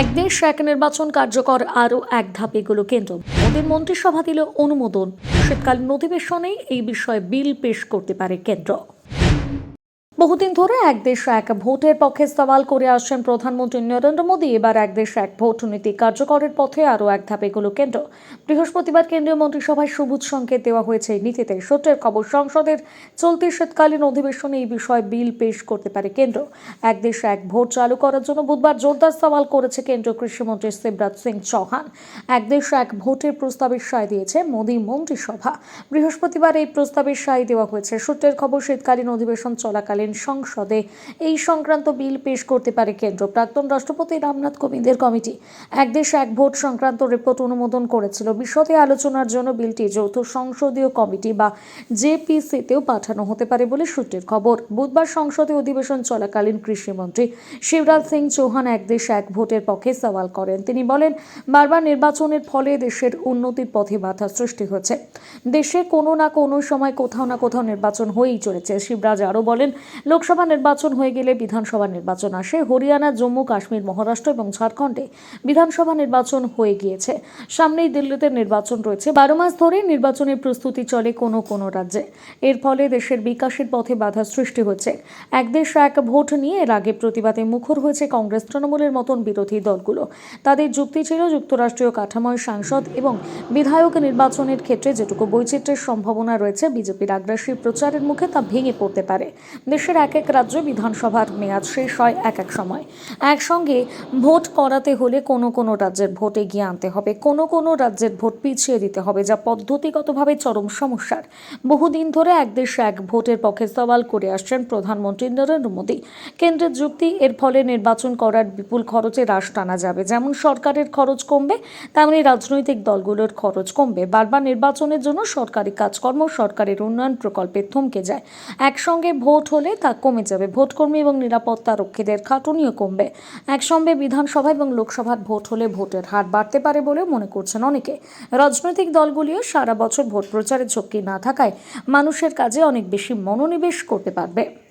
এক দেশ এক নির্বাচন কার্যকর আরও এক ধাপ এগুলো কেন্দ্র। মোদীর মন্ত্রিসভা দিল অনুমোদন। শীতকালীন অধিবেশনে এই বিষয়ে বিল পেশ করতে পারে কেন্দ্র। বহুদিন ধরে এক দেশ এক ভোটের পক্ষে সওয়াল করে আসছেন প্রধানমন্ত্রী নরেন্দ্র মোদী। এবার এক দেশ এক ভোট নীতি কার্যকরের পথে আরও এক ধাপে এগুলো কেন্দ্র। বৃহস্পতিবার কেন্দ্রীয় মন্ত্রিসভায় সবুজ সংকেত দেওয়া হয়েছে। এই নীতিতে সূত্রের খবর, সংসদের চলতি শীতকালীন অধিবেশনে এই বিষয়ে বিল পেশ করতে পারে কেন্দ্র। এক দেশ এক ভোট চালু করার জন্য বুধবার জোরদার সওয়াল করেছে কেন্দ্রীয় কৃষিমন্ত্রী শিবরাজ সিং চৌহান। এক দেশ এক ভোটের প্রস্তাবের সায় দিয়েছে মোদী মন্ত্রিসভা। বৃহস্পতিবার এই প্রস্তাবের সায় দেওয়া হয়েছে। সূত্রের খবর, শীতকালীন অধিবেশন চলাকালীন সংসদে। এই সংক্রান্ত বিল পেশ করতে পারে কেন্দ্র। প্রাক্তন রাষ্ট্রপতি রামনাথ কোবিন্দের কমিটি। এক দেশ এক ভোট সংক্রান্ত রিপোর্ট অনুমোদন করেছিল। বিশদে আলোচনার জন্য বিলটি যৌথ সংসদীয় কমিটি বা জেপিসিতেও পাঠানো হতে পারে বলে সূত্রের খবর। বুধবার সংসদে অধিবেশন চলাকালীন কৃষিমন্ত্রী শিবরাজ সিং চৌহান এক দেশ এক ভোটের পক্ষে সওয়াল করেন। তিনি বলেন, বারবার নির্বাচনের ফলে দেশের উন্নতির পথে বাধা সৃষ্টি হচ্ছে দেশে কোনো না কোনো সময় কোথাও না কোথাও নির্বাচন হয়েই চলেছে। শিবরাজ আরও বলেন লোকসভা নির্বাচন হয়ে গেলে বিধানসভা নির্বাচন আসে। হরিয়ানা, জম্মু, কাশ্মীর, মহারাষ্ট্র এবং ঝাড়খণ্ডে বিধানসভা নির্বাচন হয়ে গিয়েছে। সামনেই দিল্লিতে নির্বাচন রয়েছে। বারো মাস ধরে নির্বাচনের প্রস্তুতি চলে কোনো কোনো রাজ্যে। এর ফলে দেশের বিকাশের পথে বাধা সৃষ্টি হচ্ছে। এক দেশ এক ভোট নিয়ে এর আগে প্রতিবাদে মুখর হয়েছে কংগ্রেস, তৃণমূলের মতন বিরোধী দলগুলো। তাদের যুক্তি ছিল যুক্তরাষ্ট্রীয় কাঠামোয় সাংসদ এবং বিধায়ক নির্বাচনের ক্ষেত্রে যেটুকু বৈচিত্র্যের সম্ভাবনা রয়েছে, বিজেপির আগ্রাসী প্রচারের মুখে তা ভেঙে পড়তে পারে। দেশের এক এক রাজ্যে বিধানসভার মেয়াদ শেষ হয় এক এক সময়। একসঙ্গে ভোট করাতে হলে কোনো কোনো রাজ্যের ভোট এগিয়ে আনতে হবে, কোনো কোনো রাজ্যের ভোট পিছিয়ে দিতে হবে যা পদ্ধতিগতভাবে চরম সমস্যার। বহুদিন ধরে এক দেশ এক ভোটের পক্ষে সওয়াল করে আসছেন প্রধানমন্ত্রী নরেন্দ্র মোদী। কেন্দ্রের যুক্তি, এর ফলে নির্বাচন করার বিপুল খরচে হ্রাস টানা যাবে। যেমন সরকারের খরচ কমবে, তেমনি রাজনৈতিক দলগুলোর খরচ কমবে। বারবার নির্বাচনের জন্য সরকারি কাজকর্ম, সরকারের উন্নয়ন প্রকল্পে থমকে যায়। একসঙ্গে ভোট হলে তা কমে যাবে। ভোটকর্মী এবং নিরাপত্তা রক্ষীদের খাটুনিও কমবে। একসঙ্গে বিধানসভা এবং লোকসভার ভোট হলে ভোটের হার বাড়তে পারে বলেও মনে করছেন অনেকে। রাজনৈতিক দলগুলিও সারা বছর ভোট প্রচারের ঝক্কি না থাকায় মানুষের কাজে অনেক বেশি মনোনিবেশ করতে পারবে।